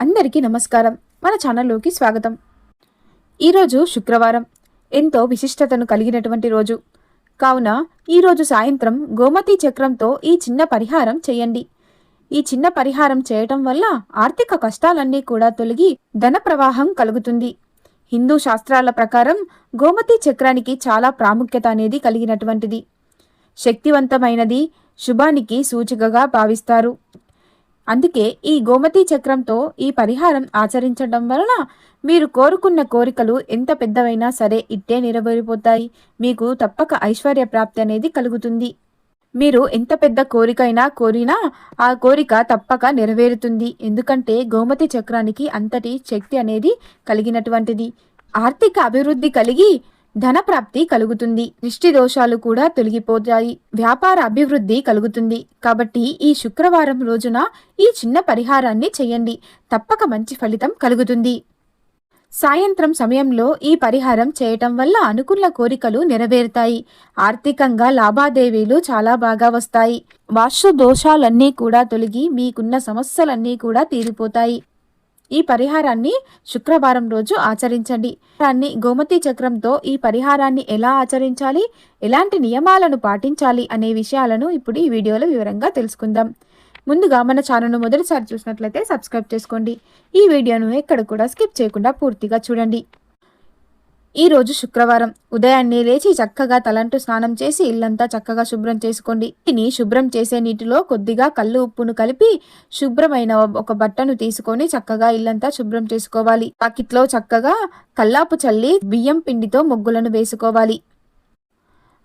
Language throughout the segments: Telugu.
అందరికీ నమస్కారం. మన ఛానల్లోకి స్వాగతం. ఈరోజు శుక్రవారం. ఎంతో విశిష్టతను కలిగినటువంటి రోజు. కావున ఈరోజు సాయంత్రం గోమతి చక్రంతో ఈ చిన్న పరిహారం చేయండి. ఈ చిన్న పరిహారం చేయటం వల్ల ఆర్థిక కష్టాలన్నీ కూడా తొలగి ధన ప్రవాహం కలుగుతుంది. హిందూ శాస్త్రాల ప్రకారం గోమతి చక్రానికి చాలా ప్రాముఖ్యత అనేది కలిగినటువంటిది. శక్తివంతమైనది శుభానికి సూచికగా భావిస్తారు. అందుకే ఈ గోమతి చక్రంతో ఈ పరిహారం ఆచరించడం వలన మీరు కోరుకున్న కోరికలు ఎంత పెద్దవైనా సరే ఇట్టే నెరవేరిపోతాయి. మీకు తప్పక ఐశ్వర్య ప్రాప్తి అనేది కలుగుతుంది. మీరు ఎంత పెద్ద కోరికైనా కోరినా ఆ కోరిక తప్పక నెరవేరుతుంది. ఎందుకంటే గోమతి చక్రానికి అంతటి శక్తి అనేది కలిగినటువంటిది. ఆర్థిక అభివృద్ధి కలిగి ధనప్రాప్తి కలుగుతుంది. దృష్టి దోషాలు కూడా తొలగిపోతాయి. వ్యాపార అభివృద్ధి కలుగుతుంది. కాబట్టి ఈ శుక్రవారం రోజున ఈ చిన్న పరిహారాన్ని చేయండి. తప్పక మంచి ఫలితం కలుగుతుంది. సాయంత్రం సమయంలో ఈ పరిహారం చేయటం వల్ల అనుకున్న కోరికలు నెరవేరుతాయి. ఆర్థికంగా లావాదేవీలు చాలా బాగా వస్తాయి. వార్ష దోషాలన్నీ కూడా తొలగి మీకున్న సమస్యలన్నీ కూడా తీరిపోతాయి. ఈ పరిహారాన్ని శుక్రవారం రోజు ఆచరించండి. దాన్ని గోమతి చక్రంతో ఈ పరిహారాన్ని ఎలా ఆచరించాలి ఎలాంటి నియమాలను పాటించాలి అనే విషయాలను ఇప్పుడు ఈ వీడియోలో వివరంగా తెలుసుకుందాం. ముందుగా మన ఛానల్ను మొదటిసారి చూసినట్లయితే సబ్స్క్రైబ్ చేసుకోండి. ఈ వీడియోను ఎక్కడ కూడా స్కిప్ చేయకుండా పూర్తిగా చూడండి. ఈరోజు శుక్రవారం. ఉదయాన్నే లేచి చక్కగా తలంటు స్నానం చేసి ఇల్లంతా చక్కగా శుభ్రం చేసుకోండి. దీన్ని శుభ్రం చేసే నీటిలో కొద్దిగా కళ్ళు ఉప్పును కలిపి శుభ్రమైన ఒక బట్టను తీసుకొని చక్కగా ఇల్లంతా శుభ్రం చేసుకోవాలి. పాకిట్లో చక్కగా కల్లాపు చల్లి బియ్యం పిండితో ముగ్గులను వేసుకోవాలి.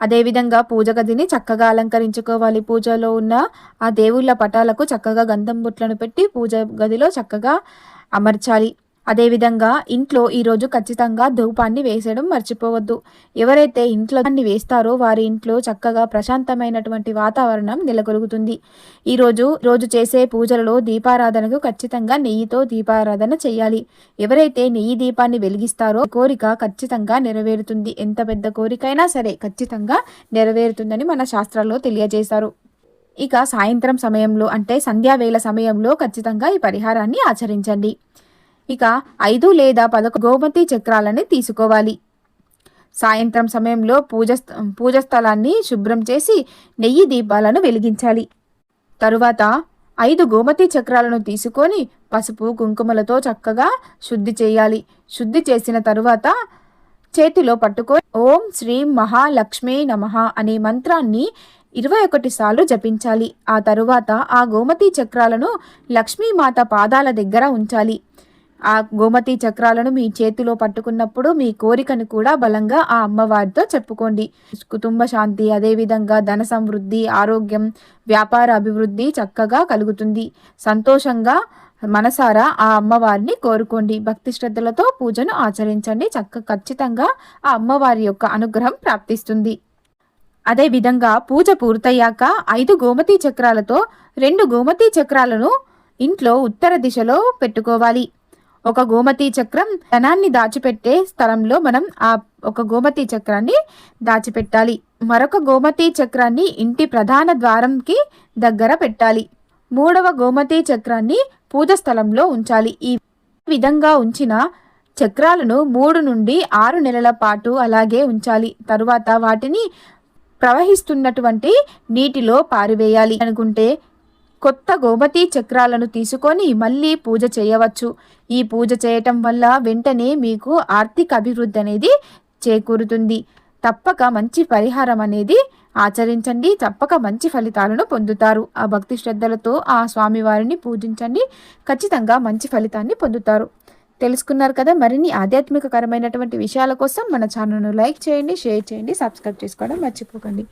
అదేవిధంగా పూజ గదిని చక్కగా అలంకరించుకోవాలి. పూజలో ఉన్న ఆ దేవుళ్ళ పటాలకు చక్కగా గంధం బుట్లను పెట్టి పూజ గదిలో చక్కగా అమర్చాలి. అదేవిధంగా ఇంట్లో ఈరోజు ఖచ్చితంగా ధూపాన్ని వేసేయడం మర్చిపోవద్దు. ఎవరైతే ఇంట్లో దాన్ని వేస్తారో వారి ఇంట్లో చక్కగా ప్రశాంతమైనటువంటి వాతావరణం నెలకొలుగుతుంది. ఈరోజు రోజు చేసే పూజలలో దీపారాధనకు ఖచ్చితంగా నెయ్యితో దీపారాధన చేయాలి. ఎవరైతే నెయ్యి దీపాన్ని వెలిగిస్తారో కోరిక ఖచ్చితంగా నెరవేరుతుంది. ఎంత పెద్ద కోరికైనా సరే ఖచ్చితంగా నెరవేరుతుందని మన శాస్త్రాల్లో తెలియజేశారు. ఇక సాయంత్రం సమయంలో అంటే సంధ్యావేళ సమయంలో ఖచ్చితంగా ఈ పరిహారాన్ని ఆచరించండి. ఇక ఐదు లేదా పదకొ గోమతి చక్రాలని తీసుకోవాలి. సాయంత్రం సమయంలో పూజ పూజ స్థలాన్ని శుభ్రం చేసి నెయ్యి దీపాలను వెలిగించాలి. తరువాత ఐదు గోమతి చక్రాలను తీసుకొని పసుపు కుంకుమలతో చక్కగా శుద్ధి చేయాలి. శుద్ధి చేసిన తరువాత చేతిలో పట్టుకొని ఓం శ్రీ మహాలక్ష్మీ నమ అనే మంత్రాన్ని ఇరవై ఒకటి సార్లు జపించాలి. ఆ తరువాత ఆ గోమతి చక్రాలను లక్ష్మీమాత పాదాల దగ్గర ఉంచాలి. ఆ గోమతి చక్రాలను మీ చేతిలో పట్టుకున్నప్పుడు మీ కోరికను కూడా బలంగా ఆ అమ్మవారితో చెప్పుకోండి. కుటుంబ శాంతి అదేవిధంగా ధన సమృద్ధి ఆరోగ్యం వ్యాపార అభివృద్ధి చక్కగా కలుగుతుంది. సంతోషంగా మనసారా ఆ అమ్మవారిని కోరుకోండి. భక్తి శ్రద్ధలతో పూజను ఆచరించండి. చక్క ఖచ్చితంగా ఆ అమ్మవారి యొక్క అనుగ్రహం ప్రాప్తిస్తుంది. అదేవిధంగా పూజ పూర్తయ్యాక ఐదు గోమతి చక్రాలతో రెండు గోమతి చక్రాలను ఇంట్లో ఉత్తర దిశలో పెట్టుకోవాలి. ఒక గోమతి చక్రం ధనాన్ని దాచిపెట్టే స్థలంలో మనం ఆ ఒక గోమతి చక్రాన్ని దాచిపెట్టాలి. మరొక గోమతి చక్రాన్ని ఇంటి ప్రధాన ద్వారంకి దగ్గర పెట్టాలి. మూడవ గోమతి చక్రాన్ని పూజ స్థలంలో ఉంచాలి. ఈ విధంగా ఉంచిన చక్రాలను మూడు నుండి ఆరు నెలల పాటు అలాగే ఉంచాలి. తరువాత వాటిని ప్రవహిస్తున్నటువంటి నీటిలో పారివేయాలి. అనుకుంటే కొత్త గోమతి చక్రాలను తీసుకొని మళ్ళీ పూజ చేయవచ్చు. ఈ పూజ చేయటం వల్ల వెంటనే మీకు ఆర్థిక అభివృద్ధి అనేది చేకూరుతుంది. తప్పక మంచి పరిహారం అనేది ఆచరించండి. తప్పక మంచి ఫలితాలను పొందుతారు. ఆ భక్తి శ్రద్ధలతో ఆ స్వామివారిని పూజించండి. ఖచ్చితంగా మంచి ఫలితాన్ని పొందుతారు. తెలుసుకున్నారు కదా మరిన్ని ఆధ్యాత్మికకరమైనటువంటి విషయాల కోసం మన ఛానల్ను లైక్ చేయండి షేర్ చేయండి సబ్స్క్రైబ్ చేసుకోవడం మర్చిపోకండి.